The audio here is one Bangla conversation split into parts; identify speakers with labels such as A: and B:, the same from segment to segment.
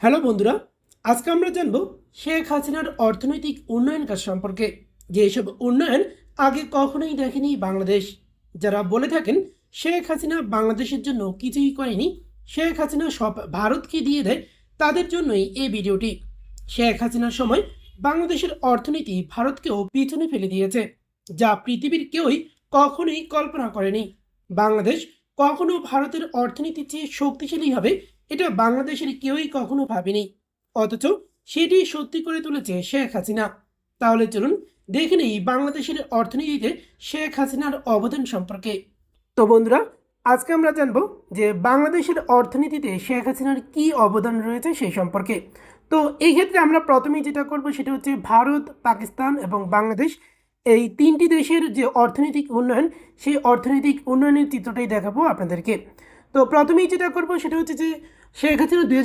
A: হ্যালো বন্ধুরা, আজকে আমরা জানব শেখ হাসিনার অর্থনৈতিক উন্নয়ন কাজ সম্পর্কে। যে এসব উন্নয়ন আগে কখনোই দেখেনি বাংলাদেশ। যারা বলে থাকেন শেখ হাসিনা বাংলাদেশের জন্য কিছুই করেনি, শেখ হাসিনা সব ভারতকে দিয়ে দেয়, তাদের জন্যই এই ভিডিওটি। শেখ হাসিনার সময় বাংলাদেশের অর্থনীতি ভারতকেও পিছনে ফেলে দিয়েছে, যা পৃথিবীর কেউই কখনোই কল্পনা করেনি। বাংলাদেশ কখনো ভারতের অর্থনীতির চেয়ে শক্তিশালী হবে এটা বাংলাদেশের কেউই কখনো ভাবেনি। অথচ সেটি সত্যি করে তুলেছে শেখ হাসিনা। তাহলে চলুন দেখে নেই বাংলাদেশের অর্থনীতিতে শেখ হাসিনার অবদান সম্পর্কে। তো বন্ধুরা, আজকে আমরা জানব যে বাংলাদেশের অর্থনীতিতে শেখ হাসিনার কী অবদান রয়েছে সেই সম্পর্কে। তো এই ক্ষেত্রে আমরা প্রথমেই যেটা করব সেটা হচ্ছে ভারত, পাকিস্তান এবং বাংলাদেশ। এই তিনটি দেশের যে অর্থনৈতিক উন্নয়ন, সেই অর্থনৈতিক উন্নয়নের চিত্রটাই দেখাবো আপনাদেরকে। তো প্রথমেই যেটা করব সেটা হচ্ছে যে শেখ হাসিনা দুই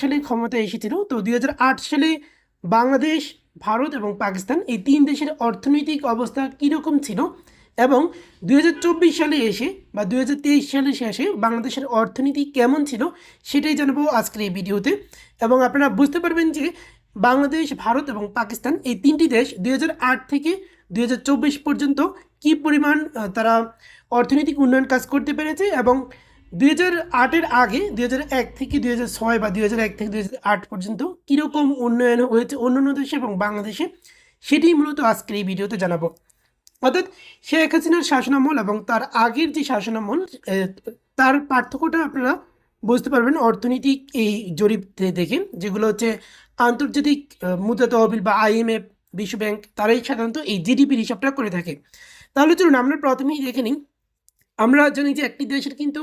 A: সালে ক্ষমতায় এসেছিল। তো দুই হাজার আট সালে বাংলাদেশ, ভারত এবং পাকিস্তান এই তিন দেশের অর্থনৈতিক অবস্থা কীরকম ছিল এবং দু হাজার চব্বিশ সালে এসে বা দুই হাজার তেইশ সালে শেষে বাংলাদেশের অর্থনীতি কেমন ছিল সেটাই জানাব আজকের এই ভিডিওতে। এবং আপনারা বুঝতে পারবেন যে বাংলাদেশ, ভারত এবং পাকিস্তান এই তিনটি দেশ দুই হাজার আট থেকে দুই হাজার চব্বিশ পর্যন্ত কী পরিমাণ তারা অর্থনৈতিক উন্নয়ন কাজ করতে পেরেছে এবং দুই হাজার আটের আগে, দুই হাজার এক থেকে দুই হাজার ছয় বা দুই হাজার এক থেকে দুই হাজার আট পর্যন্ত কীরকম উন্নয়ন হয়েছে অন্যান্য দেশে এবং বাংলাদেশে, সেটি মূলত আজকের এই ভিডিওতে জানাব। অর্থাৎ শেখ হাসিনার শাসনামল এবং তার আগের যে শাসনামল তার পার্থক্যটা আপনারা বুঝতে পারবেন অর্থনৈতিক এই জরিপ দেখে, যেগুলো হচ্ছে আন্তর্জাতিক মুদ্রা তহবিল বা আইএমএফ বিশ্ব ব্যাংক, তারাই সাধারণত এই জিডিপির হিসাবটা করে থাকে। তাহলে চলুন আমরা প্রথমেই দেখে নিই। আমরা জানি যে একটি দেশের কিন্তু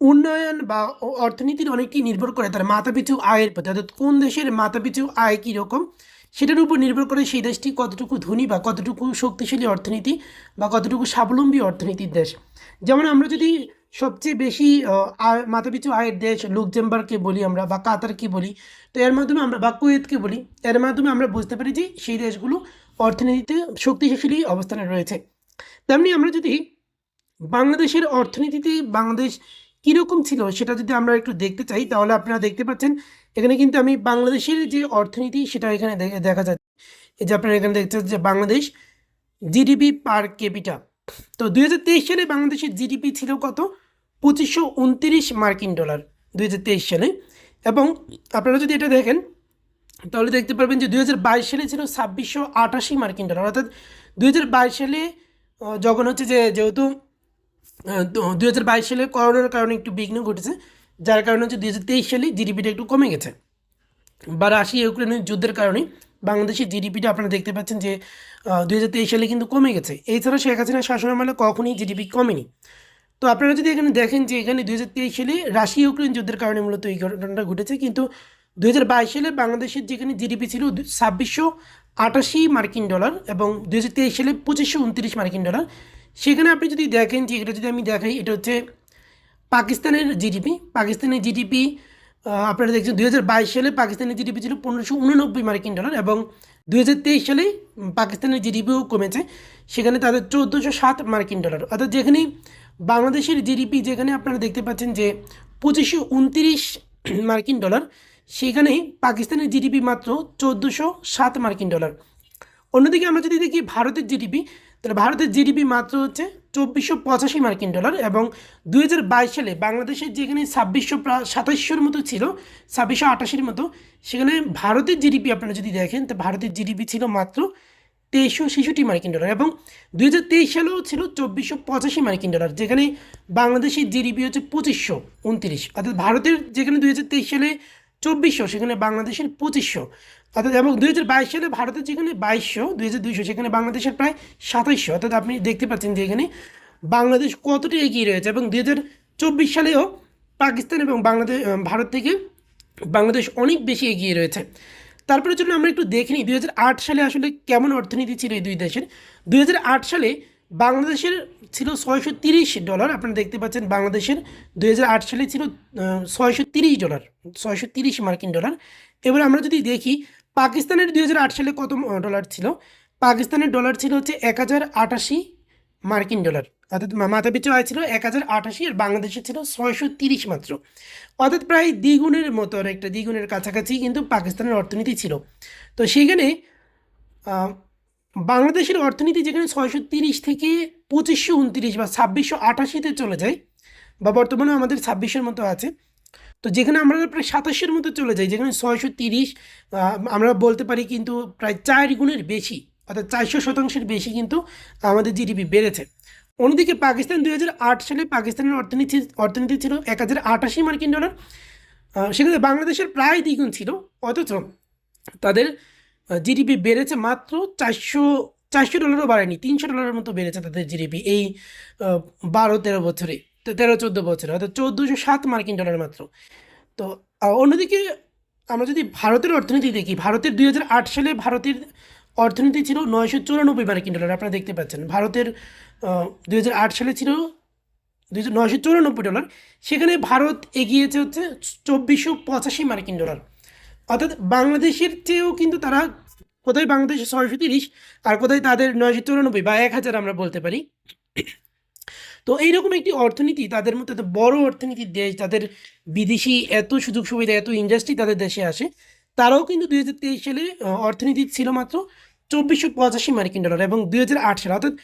A: উন্নয়ন বা অর্থনীতির অনেকটি নির্ভর করে তার মাথাপিছু আয়ের প্রতি। অর্থাৎ কোন দেশের মাথাপিছু আয় কীরকম, সেটার উপর নির্ভর করে সেই দেশটি কতটুকু ধনী বা কতটুকু শক্তিশালী অর্থনীতি বা কতটুকু স্বাবলম্বী অর্থনীতির দেশ। যেমন আমরা যদি সবচেয়ে বেশি আয়, মাথাপিছু আয়ের দেশ লুকজেম্বার্গকে বলি আমরা বা কাতারকে বলি, তো এর মাধ্যমে আমরা, বা কুয়েতকে বলি, এর মাধ্যমে আমরা বুঝতে পারি যে সেই দেশগুলো অর্থনীতিতে শক্তিশালী অবস্থানে রয়েছে। তেমনি আমরা যদি বাংলাদেশের অর্থনীতিতে বাংলাদেশ কীরকম ছিল সেটা যদি আমরা একটু দেখতে চাই, তাহলে আপনারা দেখতে পাচ্ছেন, এখানে কিন্তু আমি বাংলাদেশের যে অর্থনীতি সেটা এখানে দেখা যাচ্ছে। এই যে আপনারা এখানে দেখতে যে বাংলাদেশ জিডিপি পার ক্যাপিটা। তো দুই হাজার তেইশ সালে বাংলাদেশের জিডিপি ছিল কত? পঁচিশশো উনত্রিশ মার্কিন ডলার দুই হাজার তেইশ সালে। এবং আপনারা যদি এটা দেখেন, তাহলে দেখতে পারবেন যে দু হাজার বাইশ সালে ছিল ছাব্বিশশো আটাশি মার্কিন ডলার। অর্থাৎ দু হাজার বাইশ সালে যখন হচ্ছে যে যেহেতু দুই হাজার বাইশ সালে করোনার কারণে একটু বিঘ্ন ঘটেছে, যার কারণে হচ্ছে দুই হাজার তেইশ সালে জিডিপিটা একটু কমে গেছে। বা রাশিয়া ইউক্রেনের যুদ্ধের কারণে বাংলাদেশের জিডিপিটা আপনারা দেখতে পাচ্ছেন যে দুই হাজার তেইশ সালে কিন্তু কমে গেছে। এছাড়া শেখ হাসিনার শাসনামলে কখনোই জিডিপি কমেনি। তো আপনারা যদি এখানে দেখেন যে, এখানে দুই হাজার তেইশ সালে রাশিয়া ইউক্রেন যুদ্ধের কারণে মূলত এই ঘটনাটা ঘটেছে, কিন্তু দুই হাজার বাইশ সালে বাংলাদেশের যেখানে জিডিপি ছিল ছাব্বিশশো আটাশি মার্কিন ডলার এবং দুই হাজার তেইশ সালে পঁচিশশো উনত্রিশ মার্কিন ডলার। সেখানে আপনি যদি দেখেন যে এটা যদি আমি দেখাই, এটা হচ্ছে পাকিস্তানের জিডিপি পাকিস্তানের জিডিপি আপনারা দেখছেন দুই হাজার বাইশ সালে পাকিস্তানের জিডিপি ছিল পনেরোশো উননব্বই মার্কিন ডলার এবং দুই হাজার তেইশ সালে পাকিস্তানের জিডিপিও কমেছে। সেখানে তাদের চৌদ্দোশো সাত মার্কিন ডলার। অর্থাৎ যেখানে বাংলাদেশের জিডিপি যেখানে আপনারা দেখতে পাচ্ছেন যে পঁচিশশো উনত্রিশ মার্কিন ডলার, সেখানে পাকিস্তানের জিডিপি মাত্র চৌদ্দোশো সাত মার্কিন ডলার। অন্যদিকে আমরা যদি দেখি ভারতের জিডিপি তাহলে ভারতের জিডিপি মাত্র হচ্ছে চব্বিশশো পঁচাশি মার্কিন ডলার এবং দুই হাজার বাইশ সালে বাংলাদেশের যেখানে ছাব্বিশশো সাতাশশোর মতো ছিল, ছাব্বিশশো আটাশির মতো, সেখানে ভারতের জিডিপি আপনারা যদি দেখেন, তো ভারতের জিডিপি ছিল মাত্র তেইশশো ছেষট্টি মার্কিন ডলার এবং দুই হাজার তেইশ সালেও ছিল চব্বিশশো পঁচাশি মার্কিন ডলার, যেখানে বাংলাদেশের জিডিপি হচ্ছে পঁচিশশো উনত্রিশ। অর্থাৎ ভারতের যেখানে দুই হাজার তেইশ সালে চব্বিশশো, সেখানে বাংলাদেশের পঁচিশশো। অর্থাৎ এবং দুই হাজার বাইশ সালে ভারতের যেখানে বাইশশো, দুই হাজার দুইশো, সেখানে বাংলাদেশের প্রায় সাতাইশশো। অর্থাৎ আপনি দেখতে পাচ্ছেন যে এখানে বাংলাদেশ কতটা এগিয়ে রয়েছে এবং দুই হাজার চব্বিশ সালেও পাকিস্তান এবং বাংলাদেশ ভারত থেকে বাংলাদেশ অনেক বেশি এগিয়ে রয়েছে। তারপরে চলুন আমরা একটু দেখে নিই দুই হাজার আট সালে আসলে কেমন অর্থনীতি ছিল এই দুই দেশের। দুই হাজার আট সালে বাংলাদেশের ছিল ছয়শো ডলার। আপনারা দেখতে পাচ্ছেন বাংলাদেশের দুই হাজার আট সালে ছিল ছয়শো ডলার, ছয়শো মার্কিন ডলার। এবার আমরা যদি দেখি পাকিস্তানের দুই হাজার আট সালে কত ডলার ছিল? পাকিস্তানের ডলার ছিল হচ্ছে এক হাজার আটাশি মার্কিন ডলার। অর্থাৎ মা- মাথা পিছু আয় ছিল এক হাজার আটাশি আর বাংলাদেশে ছিল ছয়শো তিরিশ মাত্র। অর্থাৎ প্রায় দ্বিগুণের মতো একটা দ্বিগুণের কাছাকাছি কিন্তু পাকিস্তানের অর্থনীতি ছিল। তো সেখানে বাংলাদেশের অর্থনীতি যেখানে ছয়শো তিরিশ থেকে পঁচিশশো উনত্রিশ বা ছাব্বিশশো আটাশিতে চলে যায়, বা বর্তমানে আমাদের ছাব্বিশের মতো আছে তো যেখানে আমরা প্রায় সাতাশের মতো চলে যাই, যেখানে ছয়শো তিরিশ আমরা বলতে পারি কিন্তু প্রায় চার গুণের বেশি, অর্থাৎ চারশো শতাংশের বেশি কিন্তু আমাদের জিডিপি বেড়েছে। অন্যদিকে পাকিস্তান দুই হাজার আট সালে পাকিস্তানের অর্থনীতি অর্থনীতি ছিল এক হাজার আটাশি মার্কিন ডলার সেখানে বাংলাদেশের প্রায় দ্বিগুণ ছিল, অথচ তাদের জিডিপি বেড়েছে মাত্র চারশো চারশো ডলারও বাড়েনি, তিনশো ডলারের মতো বেড়েছে তাদের জিডিপি এই বারো তেরো বছরে। তো তেরো, চোদ্দ বছরে অর্থাৎ চোদ্দোশো সাত মার্কিন ডলার মাত্র। তো অন্যদিকে আমরা যদি ভারতের অর্থনীতি দেখি, ভারতের দুই হাজার আট সালে ভারতের অর্থনীতি ছিল নয়শো চুরানব্বই মার্কিন ডলার, আপনারা দেখতে পাচ্ছেন। ভারতের দুই হাজার আট সালে ছিল দুই নয়শো চুরানব্বই ডলার, সেখানে ভারত এগিয়েছে হচ্ছে চব্বিশশো পঁচাশি মার্কিন ডলার। অর্থাৎ বাংলাদেশের চেয়েও কিন্তু তারা, কোথায় বাংলাদেশে ছয়শো তিরিশ, আর কোথায় তাদের নয়শো চুরানব্বই বা এক হাজার আমরা বলতে পারি। তো এইরকম একটি অর্থনীতি তাদের মধ্যে এত বড় অর্থনীতির দেশ, তাদের বিদেশি এত সুযোগ সুবিধা, এত ইন্ডাস্ট্রি তাদের দেশে আসে, তারাও কিন্তু দুই হাজার তেইশ সালে অর্থনীতি ছিল মাত্র চব্বিশশো পঁচাশি মার্কিন ডলার এবং দুই হাজার আট সালে, অর্থাৎ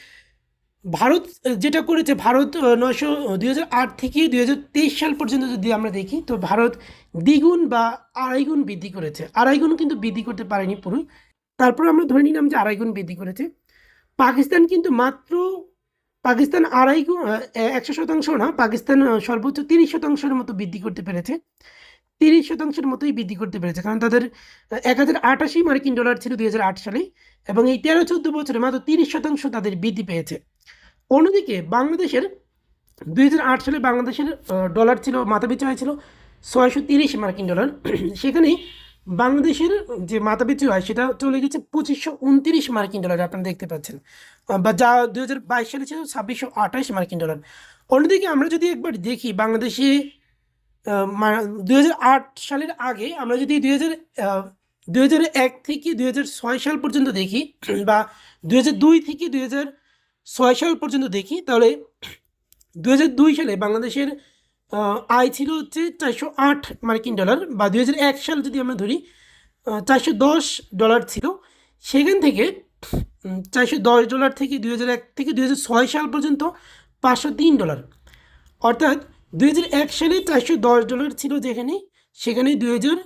A: ভারত, যেটা করেছে ভারত নয়শো দুই হাজার আট থেকে দুই হাজার তেইশ সাল পর্যন্ত যদি আমরা দেখি, তো ভারত দ্বিগুণ বা আড়াই গুণ বৃদ্ধি করেছে। আড়াই গুণ কিন্তু বৃদ্ধি করতে পারেনি পুরো। তারপর আমরা ধরে নিলাম যে আড়াই গুণ বৃদ্ধি করেছে। পাকিস্তান কিন্তু মাত্র পাকিস্তান আড়াই একশো শতাংশ না, পাকিস্তান সর্বোচ্চ তিরিশ শতাংশের মতো বৃদ্ধি করতে পেরেছে। তিরিশ শতাংশের মতোই বৃদ্ধি করতে পেরেছে, কারণ তাদের এক হাজার আটাশি মার্কিন ডলার ছিল দুই হাজার আট সালে, এবং এই তেরো চোদ্দ বছরে মাত্র তিরিশ শতাংশ তাদের বৃদ্ধি পেয়েছে। অন্যদিকে বাংলাদেশের দুই হাজার আট সালে বাংলাদেশের ডলার ছিল, মাথাপিছু আয় ছিল ছয়শো তিরিশ মার্কিন ডলার। সেখানে বাংলাদেশের যে মাথাপিছু হয়, সেটা চলে গেছে পঁচিশশো উনত্রিশ মার্কিন ডলার, আপনারা দেখতে পাচ্ছেন। বা যা দু হাজার বাইশ সালে ছিল ছাব্বিশশো আঠাশ মার্কিন ডলার। অন্যদিকে আমরা যদি একবার দেখি বাংলাদেশে দু হাজার আট সালের আগে আমরা যদি দুই হাজার দুই হাজার এক থেকে দুই হাজার ছয় সাল পর্যন্ত দেখি, বা দুই হাজার দুই থেকে দুই হাজার ছয় সাল পর্যন্ত দেখি, তাহলে দু হাজার দুই সালে বাংলাদেশের আয় ছিল হচ্ছে চারশো আট মার্কিন ডলার বা দুই হাজার এক সাল যদি আমরা ধরি চারশো দশ ডলার ছিল। সেখান থেকে চারশো দশ ডলার থেকে দুই হাজার এক থেকে দুই হাজার ছয় সাল পর্যন্ত পাঁচশো তিন ডলার। অর্থাৎ দুই হাজার এক সালে চারশো দশ ডলার ছিল যেখানে, সেখানে দুই হাজার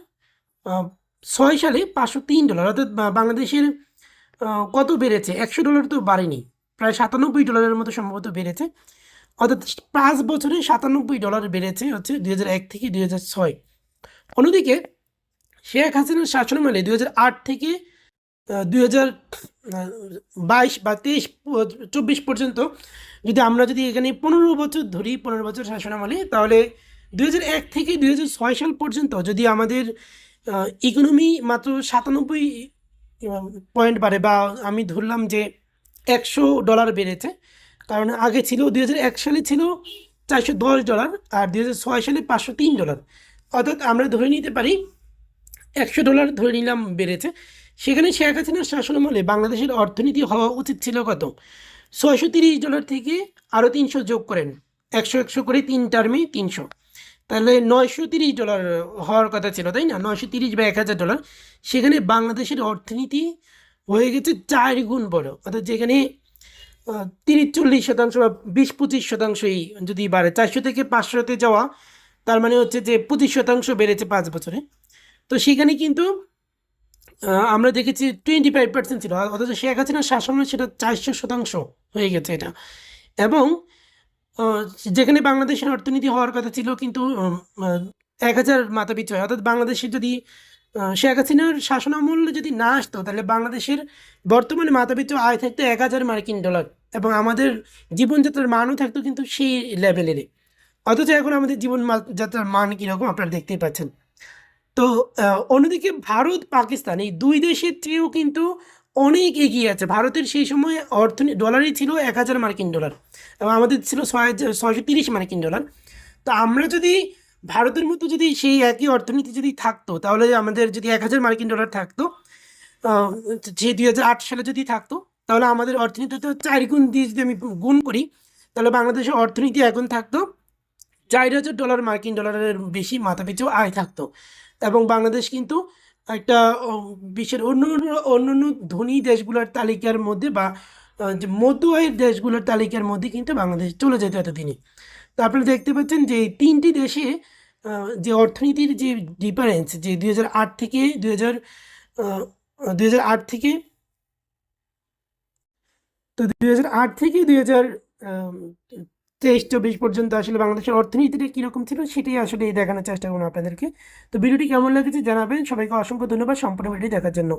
A: ছয় সালে পাঁচশো তিন ডলার। অর্থাৎ বাংলাদেশের কত বেড়েছে? একশো ডলার তো বাড়েনি। প্রায় সাতানব্বই ডলারের মতো সম্ভবত বেড়েছে। অর্থাৎ পাঁচ বছরে সাতানব্বই ডলার বেড়েছে হচ্ছে দুই এক থেকে দুই ছয়। অন্যদিকে শেখ হাসিনার শাসনামলে দুই আট থেকে দুই বাইশ বা তেইশ চব্বিশ পর্যন্ত যদি আমরা যদি এখানে পনেরো বছর ধরি, পনেরো বছর শাসনামলে তাহলে দুই এক থেকে দুই ছয় সাল পর্যন্ত যদি আমাদের ইকোনমি মাত্র সাতানব্বই পয়েন্ট বাড়ে বা আমি ধরলাম যে একশো ডলার বেড়েছে কারণ আগে ছিল দুই হাজার এক সালে ছিল চারশো দশ ডলার আর দুই হাজার ছয় সালে পাঁচশো তিন ডলার। অর্থাৎ আমরা ধরে নিতে পারি একশো ডলার ধরে নিলাম বেড়েছে। সেখানে শেখ হাসিনার শাসনামলে বাংলাদেশের অর্থনীতি হওয়া উচিত ছিল কত? ছয়শো তিরিশ ডলার থেকে আরও তিনশো যোগ করেন। একশো একশো করে তিন টার্মে তিনশো। তাহলে নয়শো তিরিশ ডলার হওয়ার কথা ছিল, তাই না? নয়শো তিরিশ বা এক হাজার ডলার। সেখানে বাংলাদেশের অর্থনীতি হয়ে গেছে চার গুণ বড়। অর্থাৎ যেখানে তিরিশ চল্লিশ শতাংশ বা বিশ পঁচিশ শতাংশই যদি বাড়ে, চারশো থেকে পাঁচশোতে যাওয়া, তার মানে হচ্ছে যে পঁচিশ শতাংশ বেড়েছে পাঁচ বছরে। তো সেখানে কিন্তু আমরা দেখেছি টোয়েন্টি ফাইভ পার্সেন্ট ছিল, অথচ শেখ হাসিনার শাসনে সেটা চারশো শতাংশ হয়ে গেছে এটা। এবং যেখানে বাংলাদেশের অর্থনীতি হওয়ার কথা ছিল কিন্তু এক হাজার মাথা পিছু হয়, অর্থাৎ বাংলাদেশের যদি শেখ হাসিনার শাসনামূল যদি না আসতো, তাহলে বাংলাদেশের বর্তমানে মাথা আয় থাকতো এক হাজার মার্কিন ডলার এবং আমাদের জীবনযাত্রার মানও থাকতো কিন্তু সেই লেভেলেরই অথচ এখন আমাদের জীবনযাত্রার মান কীরকম আপনারা দেখতেই পাচ্ছেন। তো অন্যদিকে ভারত, পাকিস্তান এই দুই দেশের চেয়েও কিন্তু অনেক এগিয়ে আছে। ভারতের সেই সময় অর্থনীতি ডলারই ছিল এক হাজার মার্কিন ডলার এবং আমাদের ছিল ছয় ছয়শো তিরিশ মার্কিন ডলার। তো আমরা যদি ভারতের মতো যদি সেই একই অর্থনীতি যদি থাকতো, তাহলে আমাদের যদি এক হাজার মার্কিন ডলার থাকতো যে দুই হাজার আট সালে যদি থাকতো, তাহলে আমাদের অর্থনীতি তো চার গুণ দিয়ে যদি আমি গুণ করি, তাহলে বাংলাদেশের অর্থনীতি এখন থাকতো চার হাজার ডলার মার্কিন ডলারের বেশি মাথাপিছু আয় থাকতো। এবং বাংলাদেশ কিন্তু একটা বিশ্বের অন্য অন্য অন্য ধনী দেশগুলোর তালিকার মধ্যে বা যে মধ্য আয়ের দেশগুলোর তালিকার মধ্যে কিন্তু বাংলাদেশ চলে যেত এতদিনে। তো আপনারা দেখতে পাচ্ছেন যে তিনটি দেশে যে অর্থনীতির যে ডিফারেন্স যে দুই থেকে দুই হাজার থেকে, তো দুই হাজার আট থেকে দুই হাজার তেইশ, চব্বিশ পর্যন্ত আসলে বাংলাদেশের অর্থনীতিটা কীরকম ছিল সেটাই আসলে এই দেখানোর চেষ্টা করুন আপনাদেরকে। তো ভিডিওটি কেমন লেগেছে জানাবেন। সবাইকে অসংখ্য ধন্যবাদ। সম্পূর্ণ ভিডিও দেখার জন্য।